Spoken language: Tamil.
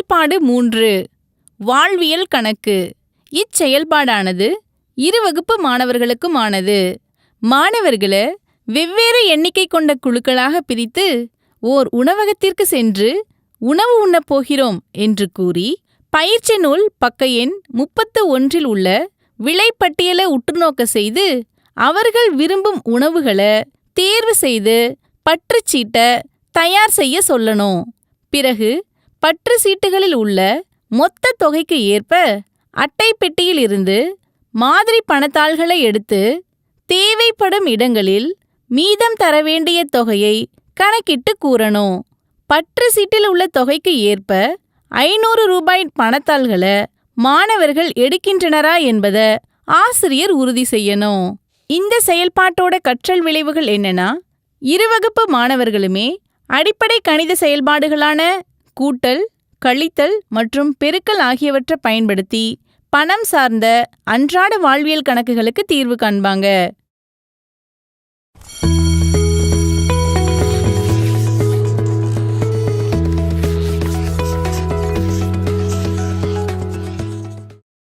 செயல்பாடு மூன்று. வாழ்வியல் கணக்கு. இச்செயல்பாடானது இரு வகுப்பு மாணவர்களுக்குமானது. மாணவர்களை வெவ்வேறு எண்ணிக்கை கொண்ட குழுக்களாக பிரித்து ஓர் உணவகத்திற்கு சென்று உணவு உண்ணப் போகிறோம் என்று கூறி பயிற்சி நூல் பக்க எண் முப்பத்து ஒன்றில் உள்ள விலைப்பட்டியலை உற்றுநோக்க செய்து அவர்கள் விரும்பும் உணவுகளை தேர்வு செய்து பற்றுச்சீட்டை தயார் செய்ய சொல்லணும். பிறகு பற்று சீட்டுகளில் உள்ள மொத்த தொகைக்கு ஏற்ப அட்டை பெட்டியில் இருந்து மாதிரி பணத்தாள்களை எடுத்து தேவைப்படும் இடங்களில் மீதம் தர வேண்டிய தொகையை கணக்கிட்டு கூறணும். பற்று சீட்டில் உள்ள தொகைக்கு ஏற்ப ஐநூறு ரூபாய் பணத்தாள்களை மாணவர்கள் எடுக்கின்றனரா என்பதை ஆசிரியர் உறுதி செய்யணும். இந்த செயல்பாட்டோட கற்றல் விளைவுகள் என்னன்னா இருவகுப்பு மாணவர்களுமே அடிப்படை கணித செயல்பாடுகளான கூட்டல் கழித்தல் மற்றும் பெருக்கல் ஆகியவற்றை பயன்படுத்தி பணம் சார்ந்த அன்றாட வாழ்வியல் கணக்குகளுக்கு தீர்வு காண்பாங்க.